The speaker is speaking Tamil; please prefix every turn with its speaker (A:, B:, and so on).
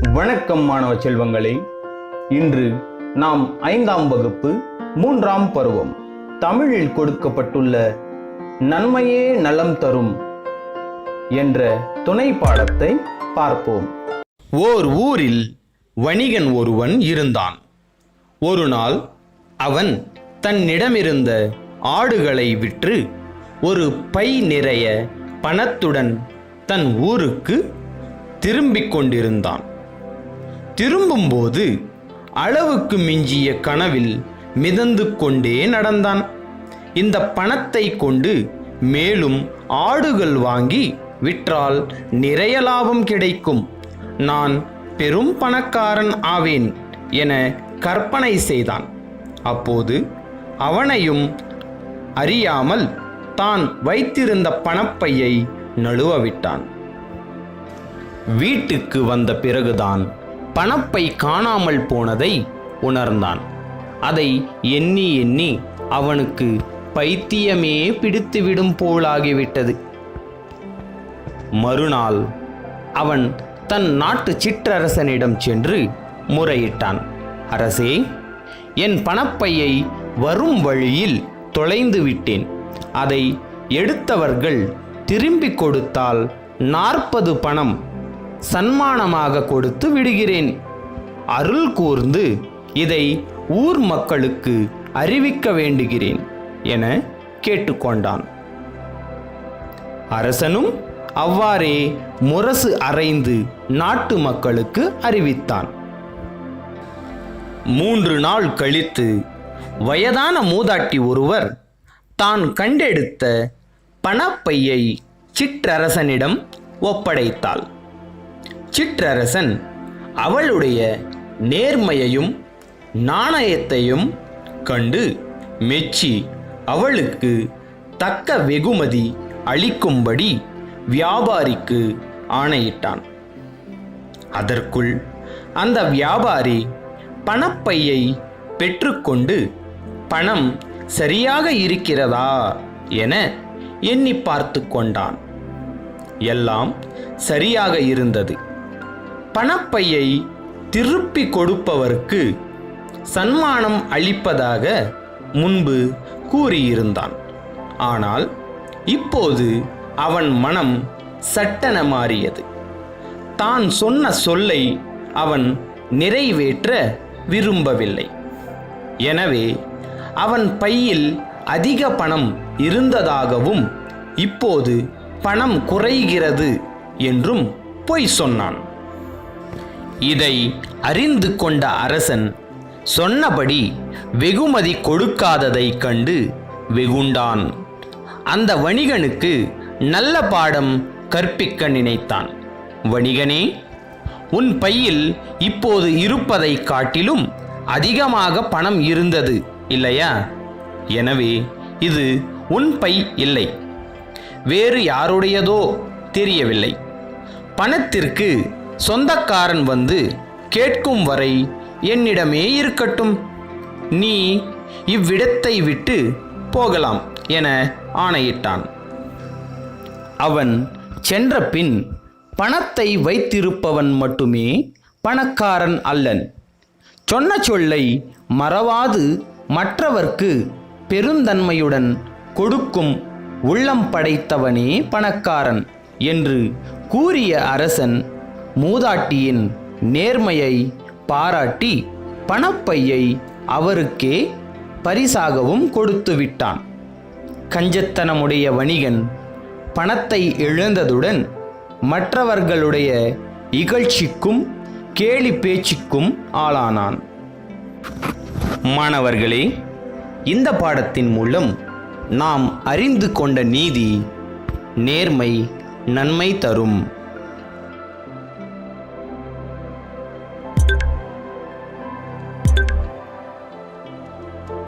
A: வணக்கம் மாணவ செல்வங்களே. இன்று நாம் ஐந்தாம் வகுப்பு மூன்றாம் பருவம். தமிழில் கொடுக்கப்பட்டுள்ள நன்மையே நலம் தரும் என்ற துணை பாடத்தை பார்ப்போம். ஓர் ஊரில் வணிகன் ஒருவன் இருந்தான். ஒரு நாள் அவன் தன்னிடமிருந்த ஆடுகளை விற்று ஒரு பை நிறைய பணத்துடன் தன் ஊருக்கு திரும்பிக் கொண்டிருந்தான். திரும்பும்போது அளவுக்கு மிஞ்சிய கனவில் மிதந்து கொண்டே நடந்தான். இந்த பணத்தை கொண்டு மேலும் ஆடுகள் வாங்கி விற்றால் நிறைய லாபம் கிடைக்கும். நான் பெரும் பணக்காரன் ஆவேன் என கற்பனை செய்தான். அப்போது அவனையும் அறியாமல் தான் வைத்திருந்த பணப்பையை நழுவ விட்டான். வீட்டுக்கு வந்த பிறகுதான் பணப்பை காணாமல் போனதை உணர்ந்தான். அதை எண்ணி எண்ணி அவனுக்கு பைத்தியமே பிடித்துவிடும் போலாகிவிட்டது. மறுநாள் அவன் தன் நாட்டு சிற்றரசனிடம் சென்று முறையிட்டான். அரசே என் பணப்பையை வரும் வழியில் தொலைந்து விட்டேன். அதை எடுத்தவர்கள் திரும்பிக் கொடுத்தால் நாற்பது பணம் சன்மானமாக கொடுத்து விடுகிறேன். அருள் கூர்ந்து இதை ஊர் மக்களுக்கு அறிவிக்க வேண்டுகிறேன் என கேட்டுக்கொண்டான். அரசனும் அவ்வாறே முரசு அறைந்து நாட்டு மக்களுக்கு அறிவித்தான். மூன்று நாள் கழித்து வயதான மூதாட்டி ஒருவர் தான் கண்டெடுத்த பணப்பையை சிற்றரசனிடம் ஒப்படைத்தாள். சிற்றரசன். அவளுடைய நேர்மையையும் நாணயத்தையும் கண்டு மெச்சி அவளுக்கு தக்க வெகுமதி அளிக்கும்படி வியாபாரிக்கு ஆணையிட்டான். அதற்குள் அந்த வியாபாரி பணப்பையை பெற்றுக்கொண்டு பணம் சரியாக இருக்கிறதா? என எண்ணி பார்த்து கொண்டான். எல்லாம் சரியாக இருந்தது. பணப்பையை திருப்பி கொடுப்பவருக்கு சன்மானம் அளிப்பதாக முன்பு கூறியிருந்தான். ஆனால் இப்போது அவன் மனம் சட்டென மாறியது. தான் சொன்ன சொல்லை அவன் நிறைவேற்ற விரும்பவில்லை. எனவே அவன் பையில் அதிக பணம் இருந்ததாகவும் இப்போது பணம் குறைகிறது என்றும் பொய் சொன்னான். இதை அறிந்து கொண்ட அரசன் சொன்னபடி வெகுமதி கொடுக்காததை கண்டு வெகுண்டான். அந்த வணிகனுக்கு நல்ல பாடம் கற்பிக்க நினைத்தான். வணிகனே உன் பையில் இப்போது இருப்பதை காட்டிலும் அதிகமாக பணம் இருந்தது இல்லையா? எனவே இது உன் பை இல்லை. வேறு யாருடையதோ தெரியவில்லை. பணத்திற்கு சொந்தக்காரன் வந்து கேட்கும் வரை என்னிடமே இருக்கட்டும். நீ இவ்விடத்தை விட்டு போகலாம் என ஆணையிட்டான். அவன் சென்ற பின் பணத்தை வைத்திருப்பவன் மட்டுமே பணக்காரன் அல்லன். சொன்ன சொல்லை மறவாது மற்றவர்க்கு பெருந்தன்மையுடன் கொடுக்கும் உள்ளம் படைத்தவனே பணக்காரன் என்று கூறிய அரசன் மூதாட்டியின் நேர்மையை பாராட்டி பணப்பையை அவருக்கே பரிசாகவும் கொடுத்து விட்டான். கஞ்சத்தனமுடைய வணிகன் பணத்தை இழந்ததுடன் மற்றவர்களுடைய இகழ்ச்சிக்கும் கேலி பேச்சுக்கும் ஆளானான். மாணவர்களே இந்த பாடத்தின் மூலம் நாம் அறிந்து கொண்ட நீதி நேர்மை நன்மை தரும்.